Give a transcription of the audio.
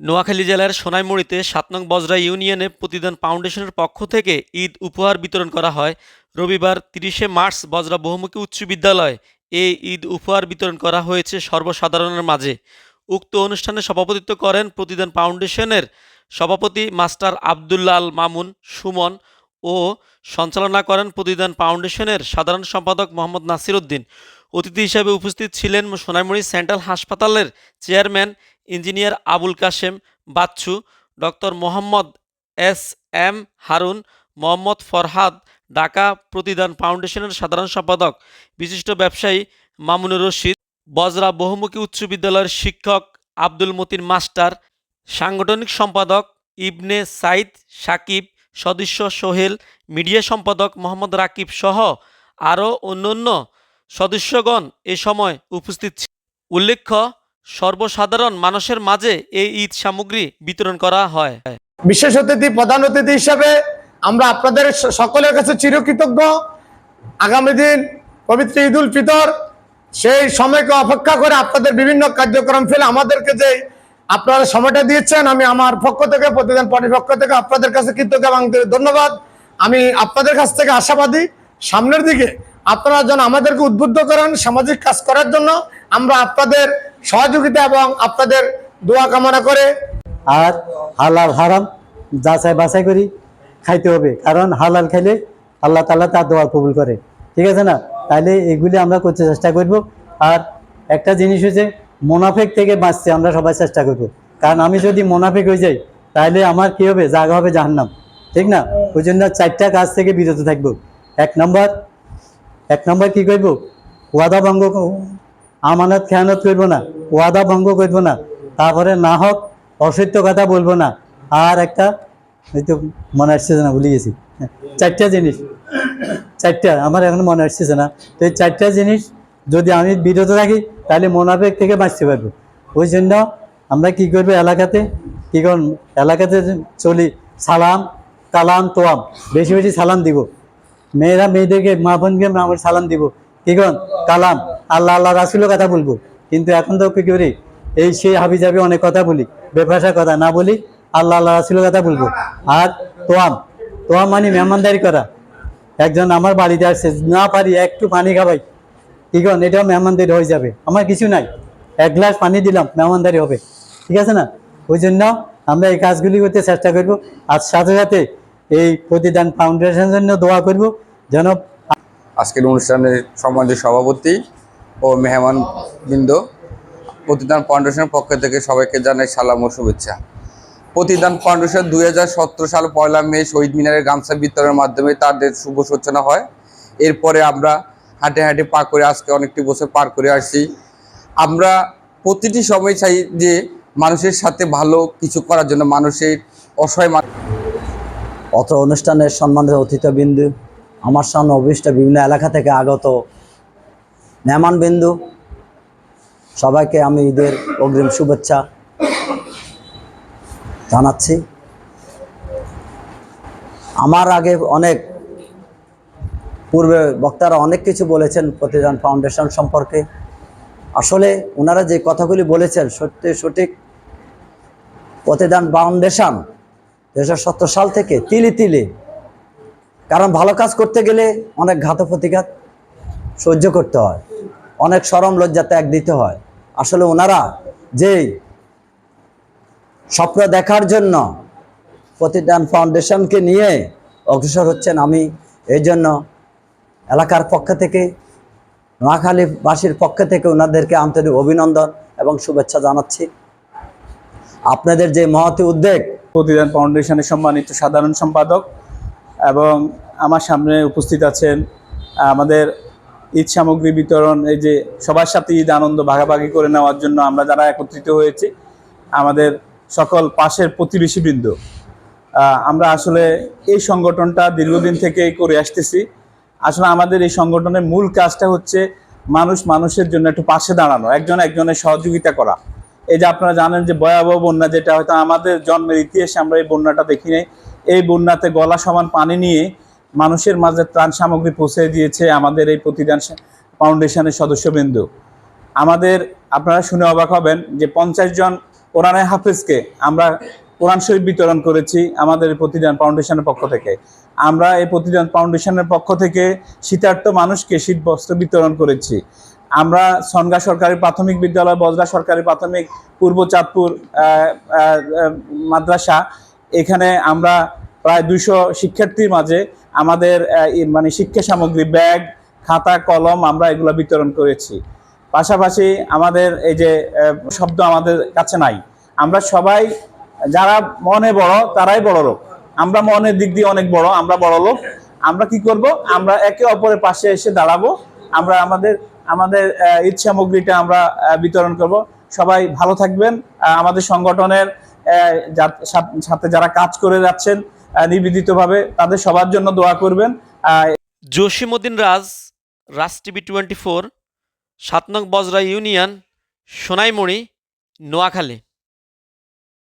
নোয়াখালী জেলার সোনাইমুড়িতে সাত নং বজরা ইউনিয়নে প্রতিদান ফাউন্ডেশনের পক্ষ থেকে ঈদ উপহার বিতরণ করা হয়। রবিবার তিরিশে মার্চ বজরা বহুমুখী উচ্চ বিদ্যালয় এই ঈদ উপহার বিতরণ করা হয়েছে সর্বসাধারণের মাঝে। উক্ত অনুষ্ঠানে সভাপতিত্ব করেন প্রতিদান ফাউন্ডেশনের সভাপতি মাস্টার আবদুল্লাহ আল মামুন, সুমন ও সঞ্চালনা করেন প্রতিদান ফাউন্ডেশনের সাধারণ সম্পাদক মোহাম্মদ নাসির উদ্দিন। অতিথি হিসেবে উপস্থিত ছিলেন সোনাইমুড়ি সেন্ট্রাল হাসপাতালের chairman engineer Abul Kashem Bachchu, doctor Mohammad S M Harun, Mohammad Farhad Dhaka Protidan ফাউন্ডেশনের সাধারণ সম্পাদক, বিশিষ্ট ব্যবসায়ী মামুনুর রশিদ, বজরা বহুমুখী উচ্চ বিদ্যালয়ের শিক্ষক আব্দুল মতিন মাস্টার, সাংগঠনিক সম্পাদক ইবনে সাইদ সাকিব, সদস্য সোহেল, মিডিয়া সম্পাদক মোহাম্মদ রাকিব সহ আরও অন্যান্য সদস্যগণ এ সময় উপস্থিত উল্লেখ্য সর্বসাধারণ মানুষের মাঝে এই ঈদ সামগ্রী বিতরণ করা হয়। বিশেষ অতিথি, প্রধান অতিথি হিসাবে আমরা আপনাদের সকলের কাছে চিরকৃতজ্ঞ। আগামী দিন পবিত্র ঈদ উল ফিতর, সেই সময়কে অপেক্ষা করে আপনাদের বিভিন্ন কার্যক্রম ফেলে আমাদেরকে যে আপনারা সময়টা দিয়েছেন, আমি আমার পক্ষ থেকে, প্রতিদিন পার্টির পক্ষ থেকে আপনাদের কাছে কৃতজ্ঞ এবং ধন্যবাদ। আমি আপনাদের কাছ থেকে আশাবাদী, সামনের দিকে আপনারা যেন আমাদেরকে উদ্বুদ্ধ করেন সামাজিক কাজ করার জন্য, আমরা আপনাদের সহযোগিতা এবং আপনাদের দোয়া কামনা করে আর হালাল হারাম যাচাই বাছাই করি খাইতে হবে। কারণ হালাল খাইলে আল্লাহ তাআলা তার দোয়া কবুল করে। ঠিক আছে না? তাইলে এগুলি আমরা করতে চেষ্টা করব। আর একটা জিনিস হচ্ছে, মোনাফেক থেকে বাঁচতে আমরা সবাই চেষ্টা করব। কারণ আমি যদি মোনাফেক হয়ে যাই তাহলে আমার কি হবে? জায়গা হবে জাহান্নাম। ঠিক না? ওই জন্য চারটা কাজ থেকে বিরত থাকব। এক নম্বর এক নম্বর কি করব? ওয়াদা ভঙ্গ আমানত খেয়ানত করব না। ওয়াদা ভঙ্গ করব না। তারপরে না হোক, অসত্য কথা বলব না। আর একটা, এই তো মনে আসছে না, ভুলে গেছি। চারটা জিনিস, চারটা, আমার এখন মনে আসছে না। তো এই চারটা জিনিস যদি আমি বিরত থাকি তাহলে মোনাফেক থেকে বাঁচতে পারব। ওই জন্য আমরা কি করব এলাকাতে? কি কর এলাকাতে চলি। সালাম, কালাম, তোয়াম। বেশি বেশি সালাম দিব। মেয়েরা মেয়েদেরকে, মা বোনকে আমরা সালাম দিব। কী কন কালাম। আল্লাহ আল্লাহ রাসুলের কথা বলব। কিন্তু এখন তো কি করি? এই সেই হাবি যাবি অনেক কথা বলি বেফাসা কথা না বলি, আল্লাহ আল্লাহ রাসুলের কথা বলব। আর তোয়াম তোয়াম মানে মেহমানদারি করা। একজন আমার বাড়িতে আসছে, না পারি, একটু পানি খাবাই। কন এটাও মেহমানদারি হয়ে যাবে। আমার কিছু নাই। এক গ্লাস পানি দিলাম, মেহমানদারি হবে। ঠিক আছে না? ওই জন্য আমরা এই কাজগুলি করতে চেষ্টা করব। আর সাথে সাথে এই প্রতিদান ফাউন্ডেশনের জন্য দোয়া করব। যেন আজকের অনুষ্ঠানের সম্মানিত সভাপতি ও মেহমান বৃন্দ, প্রতিদান ফাউন্ডেশনের পক্ষ থেকে সবাইকে জানাই সালাম ও শুভেচ্ছা। প্রতিদান ফাউন্ডেশন দুই হাজার সতেরো সাল পয়লা মে শহীদ মিনারের গামছা বিতরণের মাধ্যমে তাদের শুভ সূচনা হয়। এরপরে আমরা হাঁটে হাঁটে পা করে আজকে অনেকটি বছর পার করে আসছি। আমরা প্রতিটি সময় চাই যে মানুষের সাথে ভালো কিছু করার জন্য, মানুষের অসহায় অত্র অনুষ্ঠানের সম্মানিত অতিথিবৃন্দু, আমার সামনে অভিষ্ট বিভিন্ন এলাকা থেকে আগত মেহমানবিন্দু সবাইকে আমি ঈদের অগ্রিম শুভেচ্ছা জানাচ্ছি। আমার আগে অনেক পূর্বে বক্তারা অনেক কিছু বলেছেন প্রতিদান ফাউন্ডেশন সম্পর্কে। আসলে ওনারা যে কথাগুলি বলেছেন সত্যি সঠিক। প্রতিদান ফাউন্ডেশন দু হাজার সতেরো সাল থেকে তিলে তিলে, কারণ ভালো কাজ করতে গেলে অনেক ঘাত প্রতিঘাত সহ্য করতে হয়। অনেক সরম লজ্জা ত্যাগ দিতে হয়। আসলে ওনারা যেই স্বপ্ন দেখার জন্য প্রতিদান ফাউন্ডেশনকে নিয়ে অগ্রসর হচ্ছেন, আমি এই জন্য এলাকার পক্ষ থেকে, নোয়াখালীবাসীর পক্ষ থেকে ওনাদেরকে আন্তরিক অভিনন্দন এবং শুভেচ্ছা জানাচ্ছি। আপনাদের যে মহতি উদ্যোগ প্রতিদান ফাউন্ডেশনের সম্মানিত সাধারণ সম্পাদক এবং আমার সামনে উপস্থিত আছেন আমাদের ঈদ সামগ্রী বিতরণ, এই যে সবার সাথে ঈদ আনন্দ ভাগাভাগি করে নেওয়ার জন্য আমরা যারা একত্রিত হয়েছি, আমাদের সকল পাশের প্রতিবেশীবৃন্দ আমরা আসলে এই সংগঠনটা দীর্ঘদিন থেকেই করে আসতেছি। আসলে আমাদের এই সংগঠনের মূল কাজটা হচ্ছে মানুষ মানুষের জন্য একটু পাশে দাঁড়ানো, একজন একজনের সহযোগিতা করা। এই যে আপনারা জানেন যে ভয়াবহ বন্যা, যেটা হয়তো আমাদের জন্মের ইতিহাসে আমরা এই বন্যাটা দেখি নাই, এই বন্যাতে গলা সমান পানি নিয়ে মানুষের মাঝে ত্রাণ সামগ্রী পৌঁছে দিয়েছে আমাদের এই প্রতিদান ফাউন্ডেশনের সদস্যবৃন্দ। আমাদের আপনারা শুনে অবাক হবেন যে পঞ্চাশ জন কোরআনে হাফেজকে আমরা কোরআন শরীফ বিতরণ করেছি আমাদের প্রতিদান ফাউন্ডেশনের পক্ষ থেকে। আমরা এই প্রতিদান ফাউন্ডেশনের পক্ষ থেকে শীতার্থ মানুষকে শীত বস্ত্র বিতরণ করেছি। আমরা সনগা সরকারি প্রাথমিক বিদ্যালয়, বজরা সরকারি প্রাথমিক, পূর্ব চাঁদপুর মাদ্রাসা, এখানে আমরা প্রায় দুইশো শিক্ষার্থীর মাঝে আমাদের মানে শিক্ষা সামগ্রী, ব্যাগ, খাতা, কলম আমরা এগুলো বিতরণ করেছি। পাশাপাশি আমাদের এই যে শব্দ আমাদের কাছে নাই। আমরা সবাই, যারা মনে বড়, তারাই বড় লোক। আমরা মনের দিক দিয়ে অনেক বড়, আমরা বড় লোক। আমরা কি করব? আমরা একে অপরের পাশে এসে দাঁড়াবো। আমরা আমাদের আমাদের ঈদ সামগ্রীটা আমরা বিতরণ করব। সবাই ভালো থাকবেন। আমাদের সংগঠনের সাথে যারা কাজ করে যাচ্ছেন নিবেদিতভাবে তাদের সবার জন্য দোয়া করবেন। Jasimuddin Raj Raj TV twenty four, সাত নং বজরা ইউনিয়ন, সোনাইমুড়ি, নোয়াখালী।